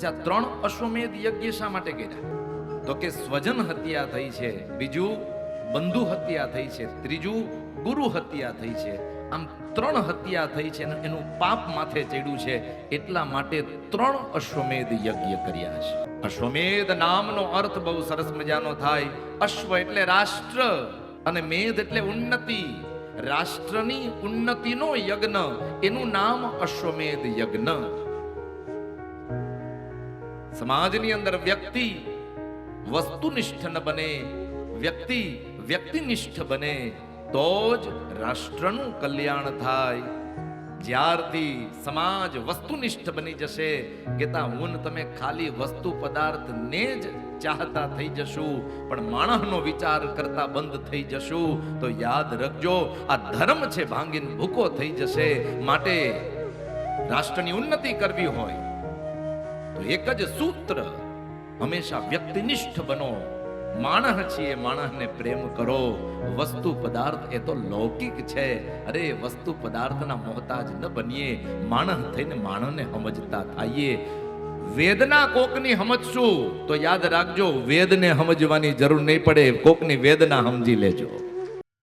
અચ્છા, ત્રણ અશ્વમેધ યજ્ઞ શા માટે કર્યા? તો કે સ્વજન હત્યા થઈ છે, બીજું બંધુ હત્યા થઈ છે, ત્રીજું ગુરુ હત્યા થઈ છે. આમ ત્રણ હત્યા થઈ છે એનું પાપ માથે ચડ્યું છે, એટલા માટે ત્રણ અશ્વમેધ યજ્ઞ કર્યા છે. અશ્વમેધ નામનો અર્થ બહુ સરસ મજાનો થાય. અશ્વ એટલે રાષ્ટ્ર અને મેધ એટલે ઉન્નતિ. રાષ્ટ્રની ઉન્નતિનો યજ્ઞ, એનું નામ અશ્વમેધ યજ્ઞ. સમાજની અંદર વ્યક્તિ વસ્તુનિષ્ઠ ન બને, વ્યક્તિ વ્યક્તિનિષ્ઠ બને, તો જ રાષ્ટ્રનું કલ્યાણ થાય. જ્યારથી સમાજ વસ્તુનિષ્ઠ બની જશે કે હું તમે ખાલી વસ્તુ પદાર્થને જ ચાહતા થઈ જશું, પણ માણસનો વિચાર કરતા બંધ થઈ જશું. તો યાદ રાખજો, આ ધર્મ છે, ભાંગીને ભૂકો થઈ જશે. માટે રાષ્ટ્રની ઉન્નતિ કરવી હોય. એક જ સૂત્ર હંમેશા વ્યક્તિનિષ્ઠ બનો. માણસ છીએ માણસને પ્રેમ કરો. વસ્તુ પદાર્થ એ તો લૌકિક છે. અરે, વસ્તુ પદાર્થના મોહતાજ ન બનીએ. માણસ થઈને માણસને સમજતા થાઈએ. વેદના કોકની સમજશું, તો યાદ રાખજો, વેદને સમજવાની જરૂર નહીં પડે. કોકની વેદના સમજી લેજો.